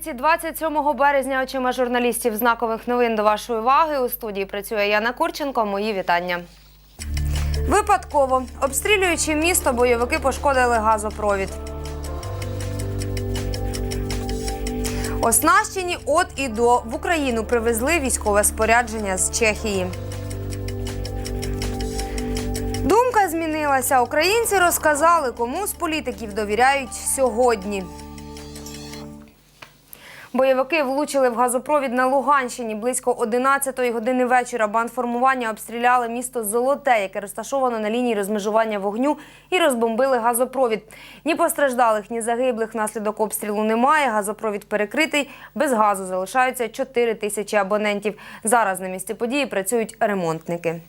п'ятниці, 27 березня, очима журналістів знакових новин до вашої уваги. У студії працює Яна Курченко. Мої вітання. Випадково обстрілюючи місто, бойовики пошкодили газопровід. Оснащені от і до в Україну привезли військове спорядження з Чехії. Думка змінилася. Українці розказали, кому з політиків довіряють сьогодні. Бойовики влучили в газопровід на Луганщині. Близько 11-ї години вечора бандформування обстріляли місто Золоте, яке розташовано на лінії розмежування вогню, і розбомбили газопровід. Ні постраждалих, ні загиблих внаслідок обстрілу немає. Газопровід перекритий. Без газу залишаються 4 тисячі абонентів. Зараз на місці події працюють ремонтники.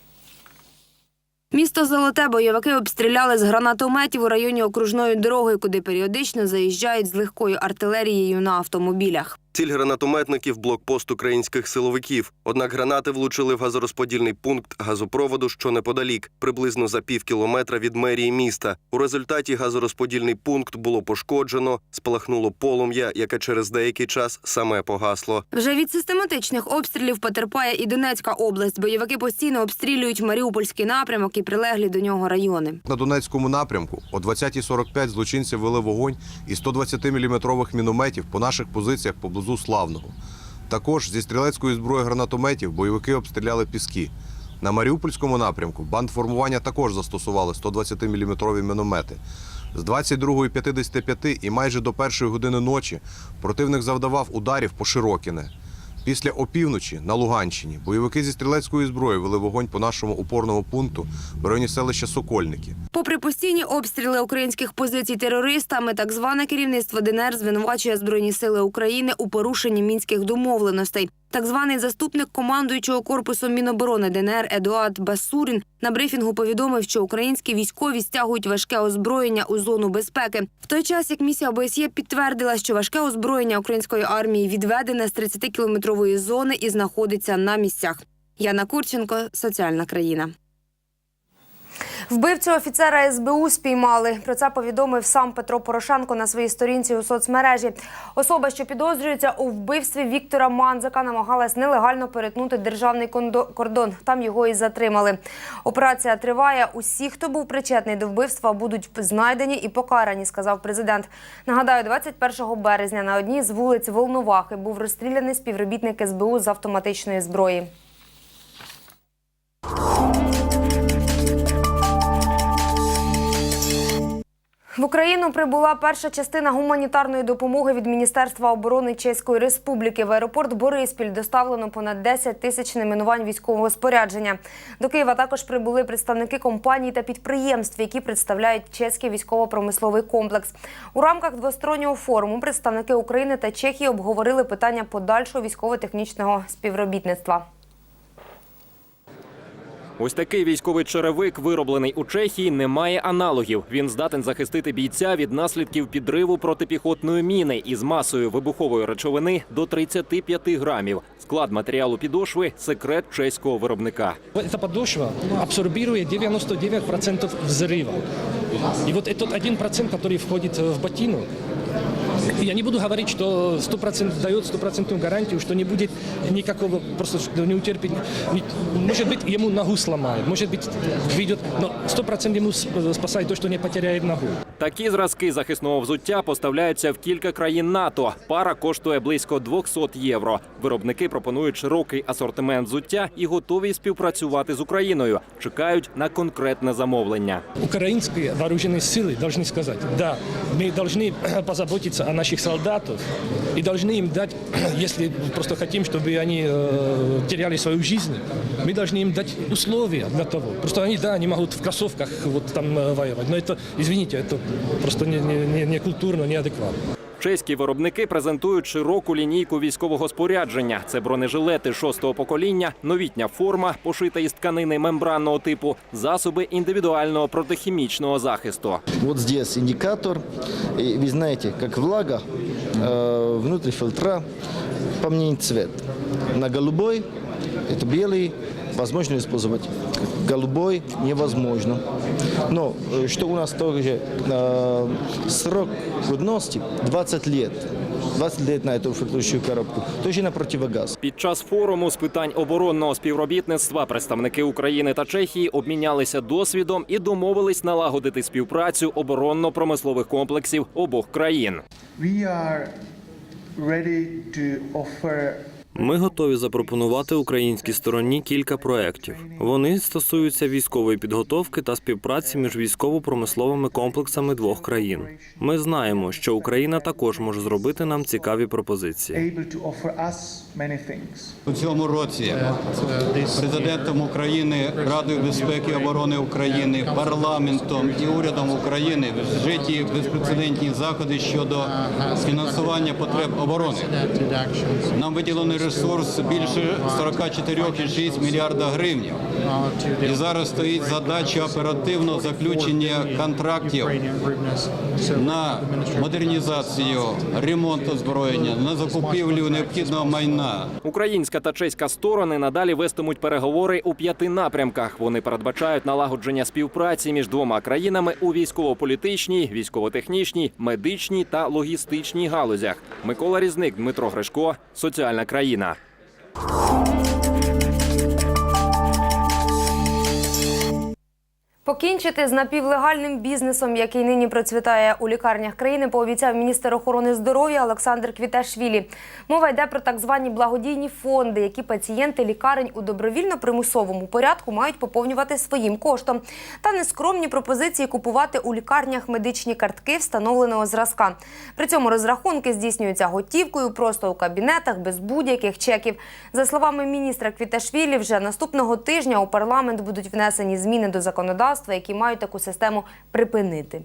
Місто Золоте бойовики обстріляли з гранатометів у районі окружної дороги, куди періодично заїжджають з легкою артилерією на автомобілях. Ціль гранатометників блокпост українських силовиків. Однак гранати влучили в газорозподільний пункт газопроводу, що неподалік, приблизно за пів кілометра від мерії міста. У результаті газорозподільний пункт було пошкоджено, спалахнуло полум'я, яке через деякий час саме погасло. Вже від систематичних обстрілів потерпає і Донецька область. Бойовики постійно обстрілюють Маріупольський напрямок і прилеглі до нього райони. На Донецькому напрямку о 20.45 злочинці вели вогонь із 120-мм мінометів по наших позиціях поблизу Славного. Також зі стрілецької зброї гранатометів бойовики обстріляли піски. На Маріупольському напрямку бандформування також застосували 120-мм міномети. З 22.55 і майже до першої години ночі противник завдавав ударів по Широкіне. Після опівночі на Луганщині бойовики зі стрілецької зброї вели вогонь по нашому опорному пункту в районі селища Сокольники. Попри постійні обстріли українських позицій терористами, так зване керівництво ДНР звинувачує Збройні сили України у порушенні мінських домовленостей. Так званий заступник командуючого корпусом Міноборони ДНР Едуард Басурін на брифінгу повідомив, що українські військові стягують важке озброєння у зону безпеки. В той час як місія ОБСЄ підтвердила, що важке озброєння української армії відведене з 30-кілометрової зони і знаходиться на місцях. Яна Курченко, соціальна країна. Вбивцю офіцера СБУ спіймали. Про це повідомив сам Петро Порошенко на своїй сторінці у соцмережі. Особа, що підозрюється у вбивстві Віктора Манзака, намагалась нелегально перетнути державний кордон. Там його і затримали. Операція триває. Усі, хто був причетний до вбивства, будуть знайдені і покарані, сказав президент. Нагадаю, 21 березня на одній з вулиць Волновахи був розстріляний співробітник СБУ з автоматичної зброї. В Україну прибула перша частина гуманітарної допомоги від Міністерства оборони Чеської Республіки. В аеропорт Бориспіль доставлено понад 10 тисяч найменувань військового спорядження. До Києва також прибули представники компаній та підприємств, які представляють чеський військово-промисловий комплекс. У рамках двостороннього форуму представники України та Чехії обговорили питання подальшого військово-технічного співробітництва. Ось такий військовий черевик, вироблений у Чехії, не має аналогів. Він здатен захистити бійця від наслідків підриву протипіхотної міни із масою вибухової речовини до 35 грамів. Склад матеріалу підошви секрет чеського виробника. Эта подошва абсорбирует 99% взрыва. И вот этот 1%, который входит в ботинок, я не буду говорить, что 100% дает стопроцентную гарантию, что не будет никакого, просто не утерпит. Может быть, ему ногу сломают, может быть, ведет, но 100% ему спасает то, что не потеряет ногу. Такі зразки захисного взуття поставляються в кілька країн НАТО. Пара коштує близько 200 євро. Виробники пропонують широкий асортимент взуття і готові співпрацювати з Україною. Чекають на конкретне замовлення. Украинские вооруженные силы должны сказать, да, мы должны позаботиться о наших солдатах и должны им дать, если просто хотим, чтобы они э, теряли свою жизнь, мы должны им дать условия для того. Просто они, да, они могут в кроссовках вот там э, воевать, но это, извините, это просто не, не, не, не культурно, неадекватно. Чеські виробники презентують широку лінійку військового спорядження. Це бронежилети шостого покоління, новітня форма, пошита із тканини мембранного типу, засоби індивідуального протихімічного захисту. Вот здесь индикатор. И вы знаете, как влага, э, внутри фильтра поменять цвет. На голубой это белый, возможно использовать. Голубой невозможно. Но э, что у нас тоже э, срок годности 20 лет. 20 лет на эту фильтрующую коробку, тоже на противогаз. Під час форуму з питань оборонного співробітництва представники України та Чехії обмінялися досвідом і домовились налагодити співпрацю оборонно-промислових комплексів обох країн. We are ready to offer ми готові запропонувати українській стороні кілька проєктів. Вони стосуються військової підготовки та співпраці між військово-промисловими комплексами двох країн. Ми знаємо, що Україна також може зробити нам цікаві пропозиції. У цьому році президентом України, Радою безпеки і оборони України, парламентом і урядом України вжиті безпрецедентні заходи щодо фінансування потреб оборони. Нам виділений ресурс більше 44,6 мільярда гривень. І зараз стоїть задача оперативного заключення контрактів на модернізацію, ремонт озброєння, на закупівлю необхідного майна. Українська та чеська сторони надалі вестимуть переговори у п'яти напрямках. Вони передбачають налагодження співпраці між двома країнами у військово-політичній, військово-технічній, медичній та логістичній галузях. Микола Різник, Дмитро Гришко, соціальна країна. Покінчити з напівлегальним бізнесом, який нині процвітає у лікарнях країни, пообіцяв міністр охорони здоров'я Олександр Квіташвілі. Мова йде про так звані благодійні фонди, які пацієнти лікарень у добровільно-примусовому порядку мають поповнювати своїм коштом. Та нескромні пропозиції купувати у лікарнях медичні картки встановленого зразка. При цьому розрахунки здійснюються готівкою, просто у кабінетах без будь-яких чеків. За словами міністра Квіташвілі, вже наступного тижня у парламент будуть внесені зміни до законодавства, які мають таку систему припинити.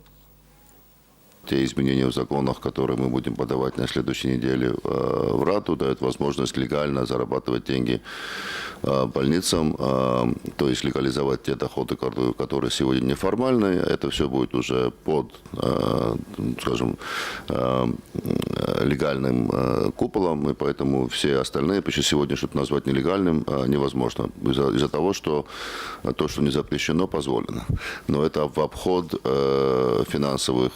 Те изменения в законах, которые мы будем подавать на следующей неделе э, в Рату, дают возможность легально зарабатывать деньги э, больницам, э, то есть легализовать те доходы, которые- сегодня неформальные. Это все будет уже под, скажем, легальным куполом, и поэтому все остальные, почти сегодня что-то назвать нелегальным невозможно из-за из-за того, что то, что не запрещено, позволено. Но это в обход финансовых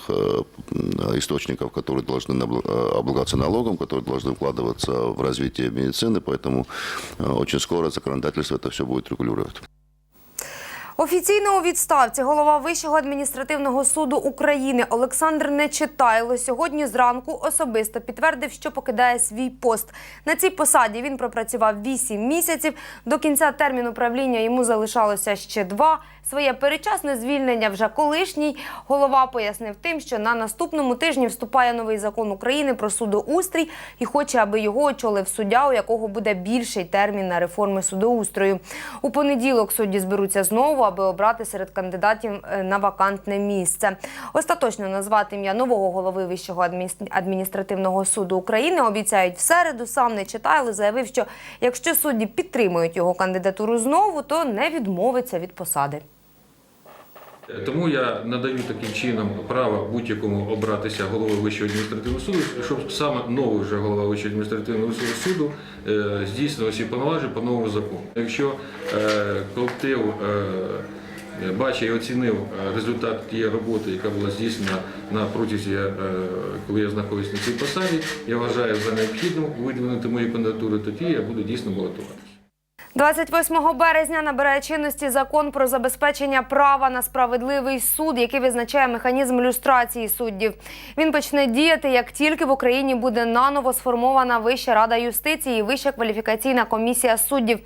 источников, которые должны набл- э, облагаться налогом, которые должны вкладываться в развитие медицины, поэтому э, очень скоро законодательство это все будет регулировать. Офіційно у відставці голова Вищого адміністративного суду України Олександр Нечитайло сьогодні зранку особисто підтвердив, що покидає свій пост. На цій посаді він пропрацював 8 місяців. До кінця терміну правління йому залишалося ще два. Своє перечасне звільнення вже колишній голова пояснив тим, що на наступному тижні вступає новий закон України про судоустрій і хоче, аби його очолив суддя, у якого буде більший термін на реформи судоустрою. У понеділок судді зберуться знову, аби обрати серед кандидатів е, на вакантне місце. Остаточно назвати ім'я нового голови Вищого адміністр- адміністративного суду України обіцяють в середу. Сам не Нечитайло заявив, що якщо судді підтримують його кандидатуру знову, то не відмовиться від посади. Тому я надаю таким чином право будь-якому обратися головою Вищого адміністративного суду, щоб саме новий вже голова Вищого адміністративного суду е, здійснював всі повноваження по новому закону. Якщо е, колектив е, бачить і оцінив результат тієї роботи, яка була здійснена на протязі, коли я знаходився на цій посаді, я вважаю за необхідним видвинути мою кандидатуру, тоді я буду дійсно балотуватися. 28 березня набирає чинності закон про забезпечення права на справедливий суд, який визначає механізм люстрації суддів. Він почне діяти, як тільки в Україні буде наново сформована Вища рада юстиції і Вища кваліфікаційна комісія суддів.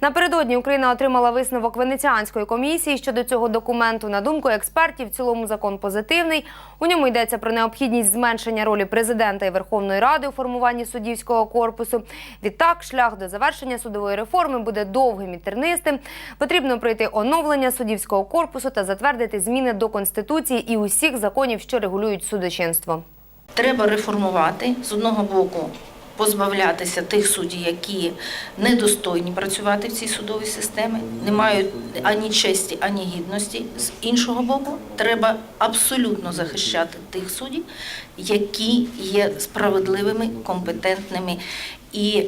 Напередодні Україна отримала висновок Венеціанської комісії щодо цього документу. На думку експертів, в цілому закон позитивний. У ньому йдеться про необхідність зменшення ролі президента і Верховної Ради у формуванні суддівського корпусу. Відтак, шлях до завершення судової реформи буде довгим і тернистим. Потрібно пройти оновлення суддівського корпусу та затвердити зміни до конституції і усіх законів, що регулюють судочинство. Треба реформувати з одного боку. Позбавлятися тих суддів, які недостойні працювати в цій судовій системі, не мають ані честі, ані гідності. З іншого боку, треба абсолютно захищати тих суддів, які є справедливими, компетентними і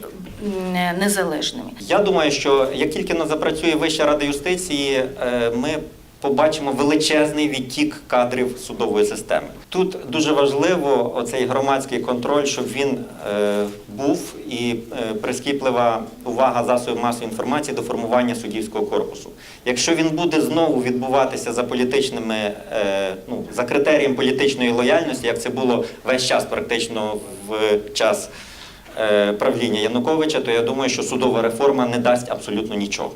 незалежними. Я думаю, що як тільки не запрацює Вища рада юстиції, е, ми побачимо величезний відтік кадрів судової системи. Тут дуже важливо оцей громадський контроль, щоб він е, був і е, прискіплива увага засобів масової інформації до формування суддівського корпусу. Якщо він буде знову відбуватися за політичними, ну за критерієм політичної лояльності, як це було весь час, практично в час правління Януковича, то я думаю, що судова реформа не дасть абсолютно нічого.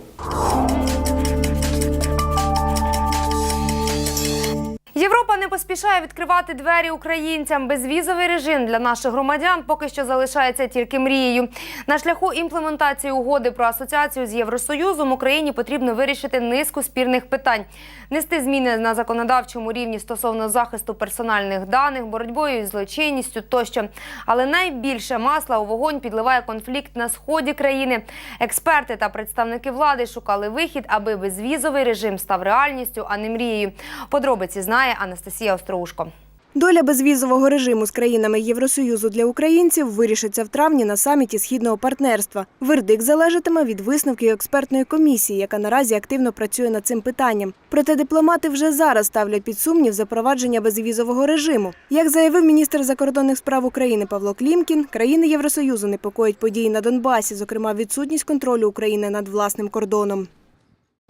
Не поспішає відкривати двері українцям. Безвізовий режим для наших громадян поки що залишається тільки мрією. На шляху імплементації угоди про асоціацію з Євросоюзом Україні потрібно вирішити низку спірних питань, нести зміни на законодавчому рівні стосовно захисту персональних даних, боротьбою із злочинністю тощо. Але найбільше масла у вогонь підливає конфлікт на сході країни. Експерти та представники влади шукали вихід, аби безвізовий режим став реальністю, а не мрією. Подробиці знає Анастасія Остроушко. Доля безвізового режиму з країнами Євросоюзу для українців вирішиться в травні на саміті східного партнерства. Вердикт залежатиме від висновків експертної комісії, яка наразі активно працює над цим питанням. Проте дипломати вже зараз ставлять під сумнів запровадження безвізового режиму. Як заявив міністр закордонних справ України Павло Клімкін, країни Євросоюзу непокоїть події на Донбасі, зокрема відсутність контролю України над власним кордоном.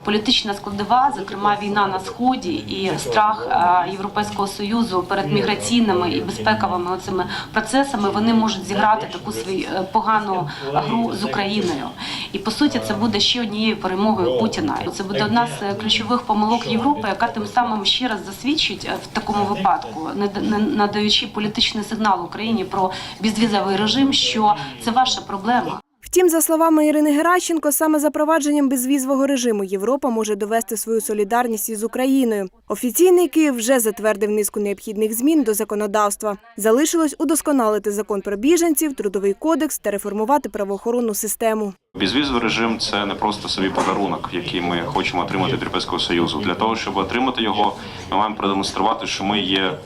Політична складова, зокрема війна на сході і страх Європейського союзу перед міграційними і безпековими оцими процесами, вони можуть зіграти таку свою е, погану гру з Україною. І по суті, це буде ще однією перемогою Путіна. Це буде одна з е, ключових помилок Європи, яка тим самим ще раз засвідчить е, в такому випадку, не надаючи політичний сигнал Україні про безвізовий режим, що це ваша проблема. Втім, за словами Ірини Геращенко, саме запровадженням безвізового режиму Європа може довести свою солідарність із Україною. Офіційний Київ вже затвердив низку необхідних змін до законодавства. Залишилось удосконалити закон про біженців, трудовий кодекс та реформувати правоохоронну систему. Безвізовий режим це не просто собі подарунок, який ми хочемо отримати від Європейського Союзу. Для того, щоб отримати його, ми маємо продемонструвати, що ми є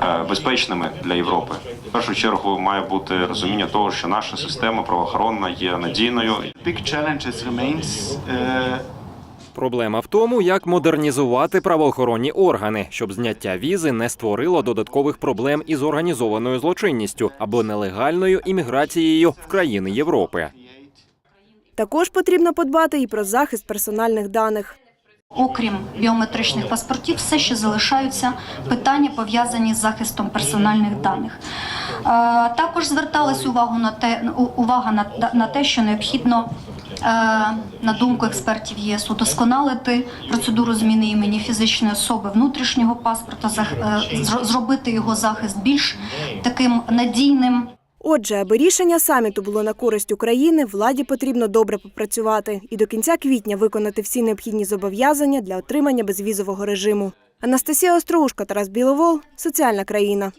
е, безпечними для Європи. В першу чергу має бути розуміння того, що наша система правоохоронна є надійною. Big challenges remains uh, Проблема в тому, як модернізувати правоохоронні органи, щоб зняття візи не створило додаткових проблем із організованою злочинністю або нелегальною імміграцією в країни Європи. Також потрібно подбати і про захист персональних даних. Окрім біометричних паспортів, все ще залишаються питання пов'язані з захистом персональних даних. Е, Також зверталась увагу на те, увага на, на те, що необхідно, е, на думку експертів ЄС, удосконалити процедуру зміни імені фізичної особи внутрішнього паспорта, е, зробити його захист більш таким надійним. Отже, аби рішення саміту було на користь України, владі потрібно добре попрацювати і до кінця квітня виконати всі необхідні зобов'язання для отримання безвізового режиму. Анастасія Остроушка, Тарас Біловол, соціальна країна.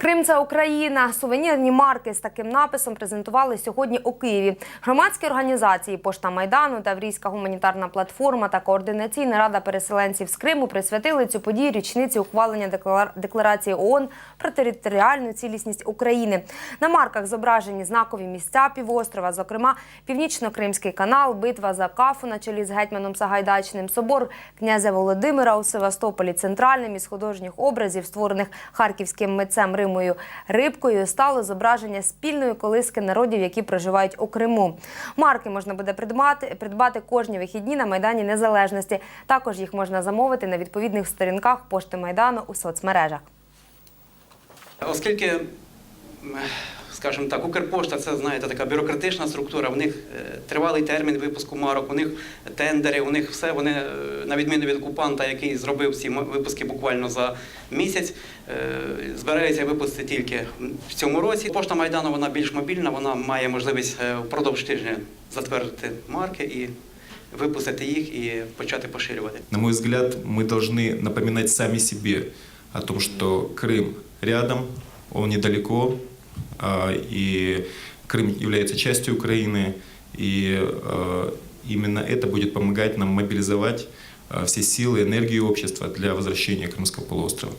Крим це Україна. Сувенірні марки з таким написом презентували сьогодні у Києві. Громадські організації Пошта Майдану, Таврійська гуманітарна платформа та Координаційна рада переселенців з Криму присвятили цю подію річниці ухвалення декларації ООН про територіальну цілісність України. На марках зображені знакові місця півострова, зокрема Північно-Кримський канал, битва за кафу на чолі з гетьманом Сагайдачним, собор князя Володимира у Севастополі, центральним із художніх образів, створених харківським митцем Римою Рибкою, стало зображення спільної колиски народів, які проживають у Криму. Марки можна буде придбати, придбати кожні вихідні на Майдані Незалежності. Також їх можна замовити на відповідних сторінках пошти Майдану у соцмережах. Оскільки, скажімо так, Укрпошта це знаєте така бюрократична структура, у них е, тривалий термін випуску марок, у них тендери, у них все. Вони, е, на відміну від окупанта, який зробив ці м- випуски буквально за місяць, е, збирається випустити тільки в цьому році. Пошта Майдану вона більш мобільна, вона має можливість е, впродовж тижня затвердити марки і випустити їх і почати поширювати. На мой взгляд, мы должны напоминать сами себе о том, что Крым рядом, он недалеко, а, и Крым является частью Украины, и а, именно это будет помогать нам мобилизовать а, все силы, энергию общества для возвращения Крымского полуострова.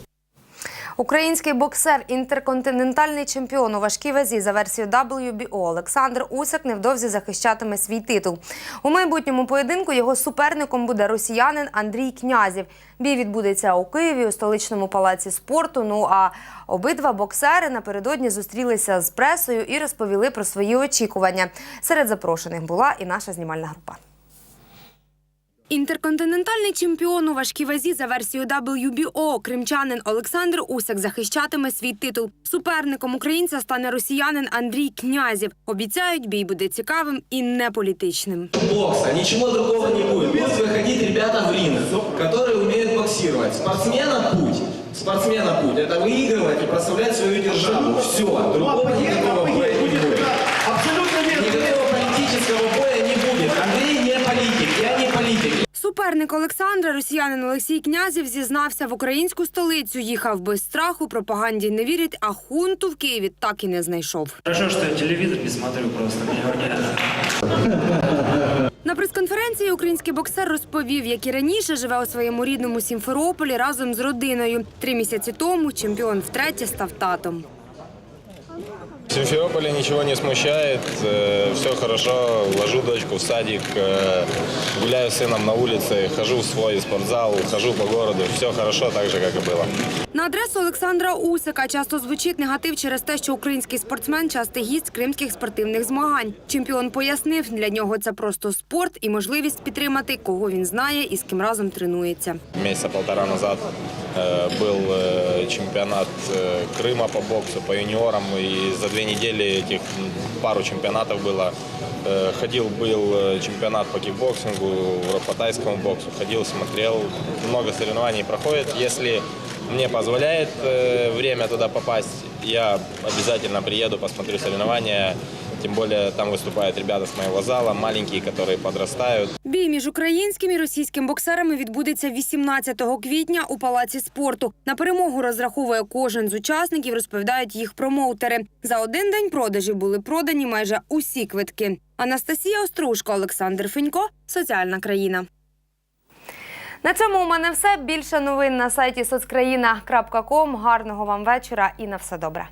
Український боксер, інтерконтинентальний чемпіон у важкій вазі за версією WBO Олександр Усак невдовзі захищатиме свій титул. У майбутньому поєдинку його суперником буде росіянин Андрій Князів. Бій відбудеться у Києві у столичному палаці спорту. Ну а обидва боксери напередодні зустрілися з пресою і розповіли про свої очікування. Серед запрошених була і наша знімальна група. Інтерконтинентальний чемпіон у важкій вазі за версією WBO кримчанин Олександр Усак захищатиме свій титул. Суперником українця стане росіянин Андрій Князів. Обіцяють, бій буде цікавим і не політичним. бокса, ничего другого не будет. Будут выходить ребята в ринг, которые умеют боксировать. Спортсмена путь. Спортсмена путь. Это выигрывать и прославлять свою державу. Все. Другого никакого боя Суперник Олександра, росіянин Олексій Князів, зізнався в українську столицю. Їхав без страху, пропаганді не вірить, а хунту в Києві так і не знайшов. Хорошо, что я телевизор не смотрю просто. На прес-конференції український боксер розповів, як і раніше живе у своєму рідному Сімферополі разом з родиною. Три місяці тому чемпіон втретє став татом. В Симферополе ничего не смущает, все хорошо, ложу дочку в садик, э, гуляю с сыном на улице, хожу в свой спортзал, хожу по городу, все хорошо, так же, как и было. На адресу Олександра Усика часто звучить негатив через те, що український спортсмен частий гість кримських спортивних змагань. Чемпіон пояснив, для нього це просто спорт і можливість підтримати, кого він знає і з ким разом тренується. Месяца полтора назад э, был э, чемпионат э, Крыма по боксу, по юниорам, и за две недели этих м, пару чемпионатов было. Э, Ходил, был э, чемпионат по кикбоксингу, по тайскому боксу, ходил, смотрел, много соревнований проходит. Если мне позволяет э, время туда попасть, я обязательно приеду, посмотрю соревнования. Тем более там выступают ребята с моего зала, маленькие, которые подрастают. Бій між українським і російським боксерами відбудеться 18 квітня у палаці спорту. На перемогу розраховує кожен з учасників, розповідають їх промоутери. За один день продажів були продані майже усі квитки. Анастасія Острушко, Олександр Фенько, соціальна країна. На цьому у мене все. Більше новин на сайті соцкраїна.ком. Гарного вам вечора і на все добре.